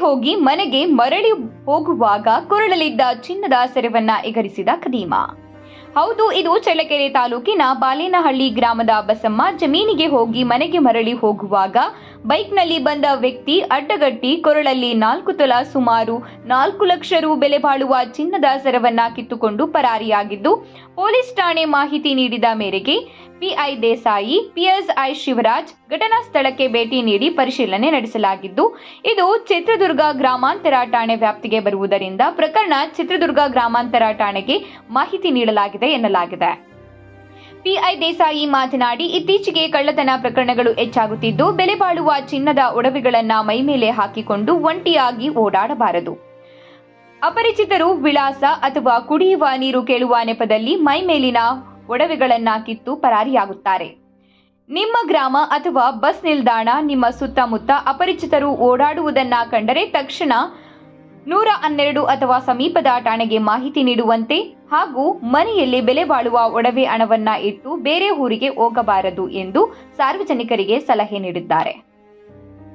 ಹೋಗಿ ಮನೆಗೆ ಮರಳಿ ಹೋಗುವಾಗ ಕೊರಳಲಿದ್ದ ಚಿನ್ನದ ಸೆರವನ್ನ ಎಗರಿಸಿದ ಕದೀಮ ಹೌದು, ಇದು ಚಳ್ಳಕೆರೆ ತಾಲೂಕಿನ ಬಾಲೇನಹಳ್ಳಿ ಗ್ರಾಮದ ಬಸಮ್ಮ ಜಮೀನಿಗೆ ಹೋಗಿ ಮನೆಗೆ ಮರಳಿ ಹೋಗುವಾಗ ಬೈಕ್ನಲ್ಲಿ ಬಂದ ವ್ಯಕ್ತಿ ಅಡ್ಡಗಟ್ಟಿ ಕೊರಳಲ್ಲಿ ನಾಲ್ಕು ತೊಲ ಸುಮಾರು ನಾಲ್ಕು ಲಕ್ಷ ರು ಬೆಲೆ ಬಾಳುವ ಚಿನ್ನದ ಸರವನ್ನ ಕಿತ್ತುಕೊಂಡು ಪರಾರಿಯಾಗಿದ್ದು, ಪೊಲೀಸ್ ಠಾಣೆ ಮಾಹಿತಿ ನೀಡಿದ ಮೇರೆಗೆ ಪಿಐ ದೇಸಾಯಿ ಪಿಎಸ್ಐ ಶಿವರಾಜ್ ಘಟನಾ ಸ್ಥಳಕ್ಕೆ ಭೇಟಿ ನೀಡಿ ಪರಿಶೀಲನೆ ನಡೆಸಲಾಗಿದ್ದು, ಇದು ಚಿತ್ರದುರ್ಗ ಗ್ರಾಮಾಂತರ ಠಾಣೆ ವ್ಯಾಪ್ತಿಗೆ ಬರುವುದರಿಂದ ಪ್ರಕರಣ ಚಿತ್ರದುರ್ಗ ಗ್ರಾಮಾಂತರ ಠಾಣೆಗೆ ಮಾಹಿತಿ ನೀಡಲಾಗಿದೆ ಎನ್ನಲಾಗಿದೆ. ಪಿಐ ದೇಸಾಯಿ ಮಾತನಾಡಿ, ಇತ್ತೀಚೆಗೆ ಕಳ್ಳತನ ಪ್ರಕರಣಗಳು ಹೆಚ್ಚಾಗುತ್ತಿದ್ದು, ಬೆಲೆ ಬಾಳುವ ಚಿನ್ನದ ಒಡವೆಗಳನ್ನ ಮೈಮೇಲೆ ಹಾಕಿಕೊಂಡು ಒಂಟಿಯಾಗಿ ಓಡಾಡಬಾರದು. ಅಪರಿಚಿತರು ವಿಳಾಸ ಅಥವಾ ಕುಡಿಯುವ ನೀರು ಕೇಳುವ ನೆಪದಲ್ಲಿ ಮೈಮೇಲಿನ ಒಡವೆಗಳನ್ನ ಕಿತ್ತು ಪರಾರಿಯಾಗುತ್ತಾರೆ. ನಿಮ್ಮ ಗ್ರಾಮ ಅಥವಾ ಬಸ್ ನಿಲ್ದಾಣ, ನಿಮ್ಮ ಸುತ್ತಮುತ್ತ ಅಪರಿಚಿತರು ಓಡಾಡುವುದನ್ನ ಕಂಡರೆ ತಕ್ಷಣ ನೂರ ಹನ್ನೆರಡು ಅಥವಾ ಸಮೀಪದ ಠಾಣೆಗೆ ಮಾಹಿತಿ ನೀಡುವಂತೆ ಹಾಗೂ ಮನೆಯಲ್ಲಿ ಬೆಲೆ ಬಾಳುವ ಒಡವೆ ಹಣವನ್ನ ಇಟ್ಟು ಬೇರೆ ಊರಿಗೆ ಹೋಗಬಾರದು ಎಂದು ಸಾರ್ವಜನಿಕರಿಗೆ ಸಲಹೆ ನೀಡಿದ್ದಾರೆ.